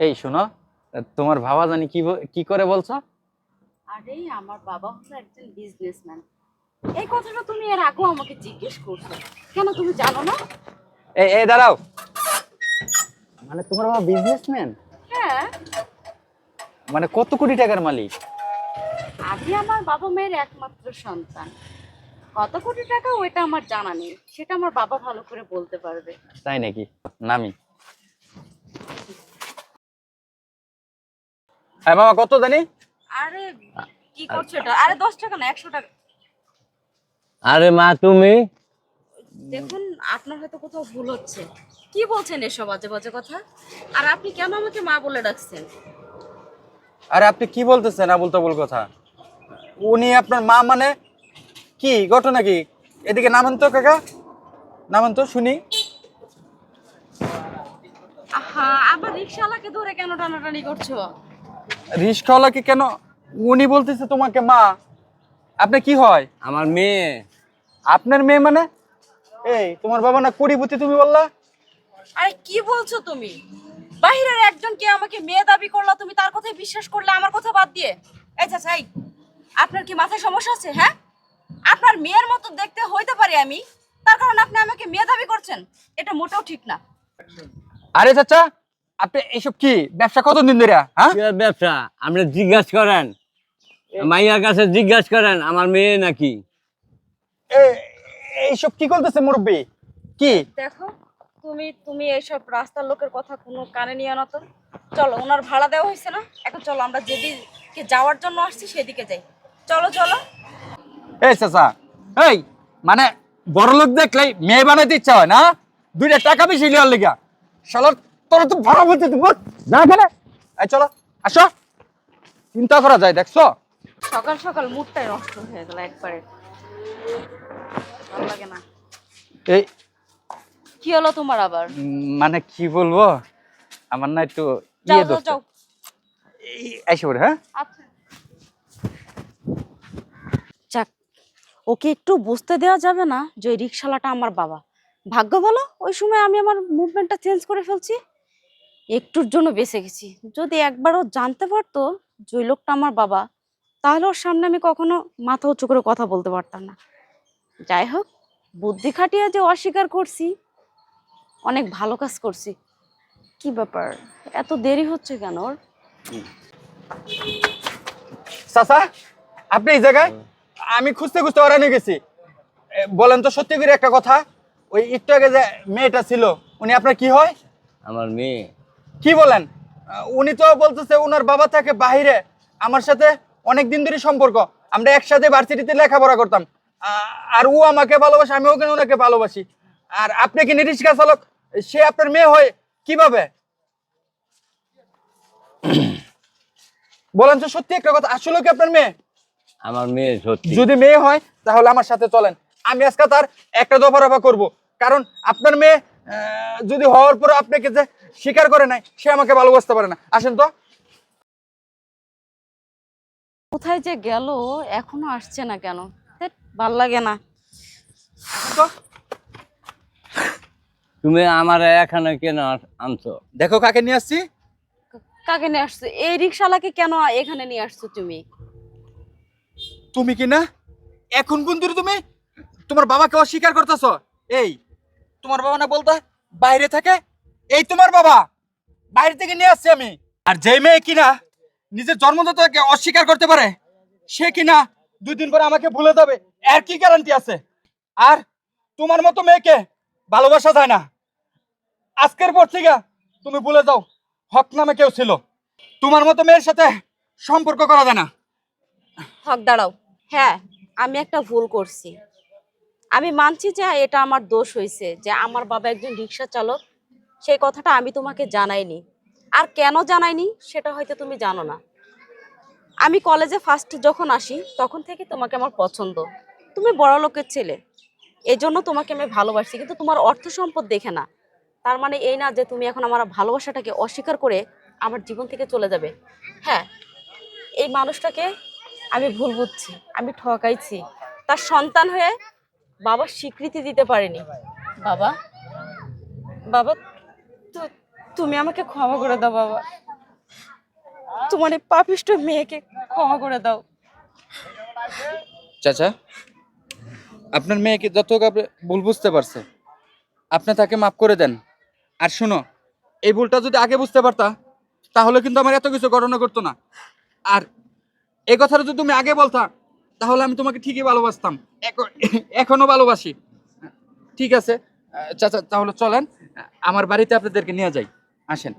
এই শোনো তোমার ভাবা জানি কি কি করে বলছো? আরে আমার বাবা হলো একজন বিজনেসম্যান এই কথাটা তুমি এর আগেও আমাকে জিজ্ঞেস করছ। কেন তুমি জানো না? এই এই দাঁড়াও। মানে তোমার বাবা বিজনেসম্যান হ্যাঁ। মানে কত কোটি টাকার মালিক? আমি আমার বাবা মায়ের একমাত্র সন্তান। কত কোটি টাকা ওইটা আমার জানা নেই। সেটা আমার বাবা ভালো করে বলতে পারবে। তাই নাকি? নামি। হ্যাঁ মামা কত জানি? আরে কি করছ এটা? আরে দশ টাকা না একশো টাকা। আরে মা তুমি? দেখুন আপনার হয়তো কোথাও ভুল হচ্ছে। কি বলছেন এসব বাজে বাজে কথা? আর আপনি কেন আমাকে মা বলে ডাকছেন? আরে আপনি কি বলতেছেন? আবুল তাবুল কথা। উনি আপনার মা মানে কি? ঘটনা কি? এদিকে নামেন তো কাকা। নামেন তো শুনি। আহা আবার রিক্সাওয়ালাকে ধরে কেন টানাটানি করছ? রিস্কওয়ালাকে কেন উনি বলতেছে তোমাকে মা? আপনি কি হয়? আমার মেয়ে। আপনার মেয়ে মানে? এই তোমার বাবা না কুড়িপতি তুমি বললা? আরে কি বলছো তুমি? বাহিরের একজন কে আমাকে মেয়ে দাবি করল তুমি তার কথাই বিশ্বাস করলে আমার কথা বাদ দিয়ে? এই চাচা এই আপনার কি মাথায় সমস্যা আছে হ্যাঁ? আপনার মেয়ের মতো দেখতে হইতে পারি আমি? তার কারণ আপনি আমাকে মেয়ে দাবি করছেন? এটা মোটেও ঠিক না। আরে চাচা আপনি এইসব কি? ব্যবসা কতদিন ধরে? হ্যাঁ? ব্যবসা? আপনি জিজ্ঞাসা করেন। মাইয়ার কাছে জিজ্ঞাসা করেন আমার মেয়ে নাকি? এইসব কি করতেছে মুরব্বী? কি? দেখো তুমি তুমি এইসব রাস্তার লোকের কথা কোনো কানে নিয়ে না তো। চলো ওনার ভাড়া দেওয়া হয়েছে না? এখন চলো আমরা যেদিকে যাওয়ার জন্য আসছি সেদিকে যাই। চলো চলো। এই চাচা এই মানে বড় লোক দেখলেই মেয়ে বানাইতে ইচ্ছা হয় না? দুইটা টাকা বেশি নেওয়ার লেগা। শালার তোরা তো ভাড়া বলতে না এই চলো আসো। চিন্তা করা যায় দেখছ? সকাল সকাল মুডটাই নষ্ট হয়ে গেল একবারে। ভালো লাগে না। এই কি হলো তোমার আবার? মানে কি বলব? আমার না একটু ইয়ে দোষ এসে পড়ে হ্যাঁ? আচ্ছা। যাক ওকে একটু বুঝতে দেওয়া যাবে না? যে ওই রিক্সাওয়ালাটা আমার বাবা। ভাগ্য বলো ওই সময় আমি আমার মুভমেন্টটা চেঞ্জ করে ফেলছি। একটুর জন্য বেঁচে গেছি। যদি একবারও জানতে পারতো যে ওই লোকটা আমার বাবা তাহলে ওর সামনে আমি কখনো মাথা উঁচু করে কথা বলতে পারতাম না। যাই হোক বুদ্ধি খাটিয়ে যে অস্বীকার করছি অনেক ভালো কাজ করছি। কি ব্যাপার? এত দেরি হচ্ছে কেন ওর? চাচা আপনি এই জায়গায়? আমি খুঁজতে খুঁজতে ওরানে গেছি। বলেন তো সত্যি করে একটা কথা ওই একটু আগে যে মেয়েটা ছিল উনি আপনার কি হয়? আমার মেয়ে। কি বলেন? উনি তো বলতেছে ওনার বাবা থাকে বাহিরে আমার সাথে অনেক দিন ধরে সম্পর্ক আমরা একসাথে ভার্সিটিতে লেখাপড়া করতাম। আর ও আমাকে ভালোবাসে আমিও কেন ওনাকে ভালোবাসি। আর আপনি কি রিক্সা চালক? সে আপনার মেয়ে হয় কীভাবে? বলেন তো সত্যি একটা কথা আসলে কি আপনার মেয়ে? আমার মেয়ে সত্যি। যদি মেয়ে হয় তাহলে আমার সাথে চলেন। আমি আজকে তার একটা দফা রফা করব। কারণ আপনার মেয়ে যদি হওয়ার পর আপনাকে যে স্বীকার করে নাই সে আমাকে ভালোবাসতে পারে না। আসেন তো। কোথায় যে গেল এখনও আসছে না কেন? ভালো লাগে না। তুমি আমার এখানে কেন আনছো? দেখো কাকে নিয়ে আসছি। কাকে নিয়ে আসছো? এই রিক্সাওয়ালাকে কেন এখানে নিয়ে আসছো তুমি? তুমি কি না? এখন পর্যন্ত তুমি? তোমার বাবাকে অস্বীকার করতেছ? এই তোমার বাবা না বলতে? বাইরে থাকে? এই তোমার বাবা। বাইরে থেকে নিয়ে আসছি আমি। আর যে মেয়ে কিনা নিজের জন্মদাতাকে অস্বীকার করতে পারে, সে কিনা দুই দিন পরে আমাকে ভুলে যাবে, এর কি গ্যারান্টি আছে? আর তোমার মতো মেয়েকে ভালোবাসা যায় না। আজকের পর থেকে তুমি ভুলে যাও, হক নামে কেউ ছিল। তোমার মতো মেয়ের সাথে সম্পর্ক করা যায় না। হক, দাঁড়াও। হ্যাঁ আমি একটা ভুল করছি। আমি মানছি যে এটা আমার দোষ হয়েছে যে আমার বাবা একজন রিক্সা চালক, সেই কথাটা আমি তোমাকে জানাইনি। আর কেন জানাইনি সেটা হয়তো তুমি জানো না। আমি কলেজে ফার্স্ট যখন আসি, তখন থেকে তোমাকে আমার পছন্দ। তুমি বড় লোকের ছেলে এই জন্য তোমাকে আমি ভালোবাসি, কিন্তু তোমার অর্থ সম্পদ দেখে না। তার মানে এই না যে তুমি এখন আমার ভালোবাসাটাকে অস্বীকার করে আমার জীবন থেকে চলে যাবে। হ্যাঁ এই মানুষটাকে আমি ভুল বুঝছি, আমি ঠকাইছি। তার সন্তান হয়ে বাবা স্বীকৃতি দিতে পারেনি। বাবা? বাবা তু- তুমি আমাকে ক্ষমা করে দাও বাবা। তোমার এই পাপিষ্ট মেয়েকে ক্ষমা করে দাও। চাচা আপনার মেয়েকে যত আপনি ভুল বুঝতে পারছে আপনি তাকে মাফ করে দেন। আর শুনো এই ভুলটা যদি আগে বুঝতে পারতা তাহলে কিন্তু আমার এত কিছু ঘটনা করতো না। আর এই কথাটা যদি তুমি আগে বলতা তাহলে আমি তোমাকে ঠিকই ভালোবাসতাম। এখ- এখনও ভালোবাসি। ঠিক আছে। চাচা, তাহলে চলেন। আমার বাড়িতে আপনাদেরকে নিয়ে যাই। আসেন।